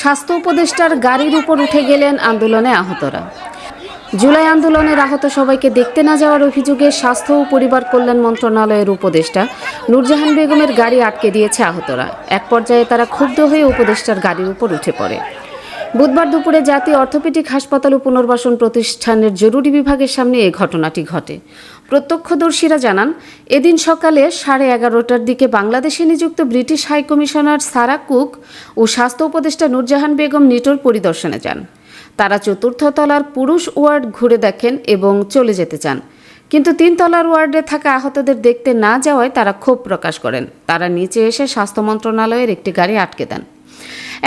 স্বাস্থ্য উপদেষ্টার গাড়ির উপর উঠে গেলেন আন্দোলনে আহতরা। জুলাই আন্দোলনের আহত সবাইকে দেখতে না যাওয়ার অভিযোগে স্বাস্থ্য ও পরিবার কল্যাণ মন্ত্রণালয়ের উপদেষ্টা নূরজাহান বেগমের গাড়ি আটকে দিয়েছে আহতরা। এক পর্যায়ে তারা ক্ষুব্ধ হয়ে উপদেষ্টার গাড়ির উপর উঠে পড়ে। বুধবার দুপুরে জাতীয় অর্থোপেডিক হাসপাতাল ও পুনর্বাসন প্রতিষ্ঠানের জরুরি বিভাগের সামনে এই ঘটনাটি ঘটে। প্রত্যক্ষদর্শীরা জানান, এদিন সকালে সাড়ে এগারোটার দিকে বাংলাদেশে নিযুক্ত British high commissioner Sarah Cooke ও স্বাস্থ্য উপদেষ্টা নূরজাহান বেগম নিটোর পরিদর্শনে যান। তারা চতুর্থ তলার পুরুষ ওয়ার্ড ঘুরে দেখেন এবং চলে যেতে চান। কিন্তু তিন তলার ওয়ার্ডে থাকা আহতদের দেখতে না যাওয়ায় তারা ক্ষোভ প্রকাশ করেন। তারা নিচে এসে স্বাস্থ্য মন্ত্রণালয়ের একটি গাড়ি আটকে দেন।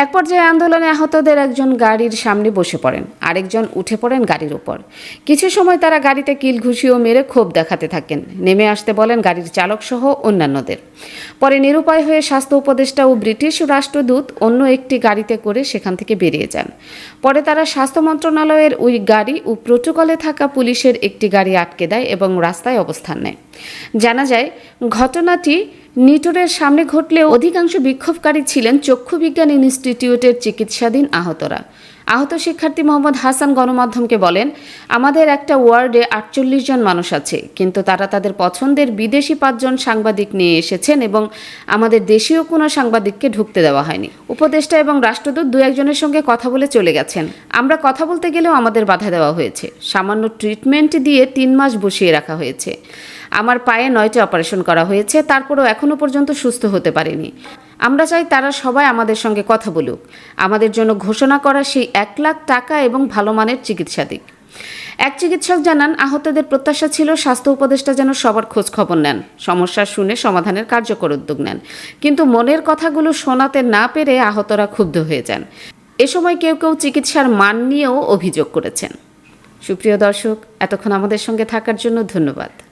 এক পর্যায়ে আন্দোলনে আহতদের একজন গাড়ির সামনে বসে পড়েন, আরেকজন উঠে পড়েন গাড়ির উপর। কিছু সময় তারা গাড়িতে কিল ঘুষিও মেরে ক্ষোভ দেখাতে থাকেন। নেমে আসতে বলেন গাড়ির চালক সহ অন্যান্যদের। পরে নিরুপায় হয়ে স্বাস্থ্য উপদেষ্টা ও ব্রিটিশ রাষ্ট্রদূত অন্য একটি গাড়িতে করে সেখান থেকে বেরিয়ে যান। পরে তারা স্বাস্থ্য মন্ত্রণালয়ের ওই গাড়ি ও প্রোটোকলে থাকা পুলিশের একটি গাড়ি আটকে দেয় এবং রাস্তায় অবস্থান নেয়। জানা যায়, ঘটনাটি নিটোরের সামনে ঘটলেও অধিকাংশ বিক্ষোভকারী ছিলেন চক্ষু বিজ্ঞান ইনস্টিটিউটের চিকিৎসাধীন আহতরা। আহত শিক্ষার্থী মোহাম্মদ হাসান গণমাধ্যমকে বলেন, আমাদের একটা ওয়ার্ডে আটচল্লিশ জন মানুষ আছে, কিন্তু তারা তাদের পছন্দের বিদেশি পাঁচজন সাংবাদিক নিয়ে এসেছেন এবং আমাদের দেশীয় কোনো সাংবাদিককে ঢুকতে দেওয়া হয়নি। উপদেষ্টা এবং রাষ্ট্রদূত দু একজনের সঙ্গে কথা বলে চলে গেছেন। আমরা কথা বলতে গেলেও আমাদের বাধা দেওয়া হয়েছে। সামান্য ট্রিটমেন্ট দিয়ে তিন মাস বসিয়ে রাখা হয়েছে। আমার পায়ে নয়টি অপারেশন করা হয়েছে, তারপরেও এখনও পর্যন্ত সুস্থ হতে পারেনি। আমরা চাই তারা সবাই আমাদের সঙ্গে কথা বলুক। আমাদের জন্য ঘোষণা করা সেই এক লাখ টাকা এবং ভালো মানের চিকিৎসা দিক। এক চিকিৎসক জানান, আহতদের প্রত্যাশা ছিল স্বাস্থ্য উপদেষ্টা যেন সবার খোঁজ খবর নেন, সমস্যা শুনে সমাধানের কার্যকর উদ্যোগ নেন। কিন্তু মনের কথাগুলো শোনাতে না পেরে আহতরা ক্ষুব্ধ হয়ে যান। এ সময় কেউ কেউ চিকিৎসার মান নিয়েও অভিযোগ করেছেন। সুপ্রিয় দর্শক, এতক্ষণ আমাদের সঙ্গে থাকার জন্য ধন্যবাদ।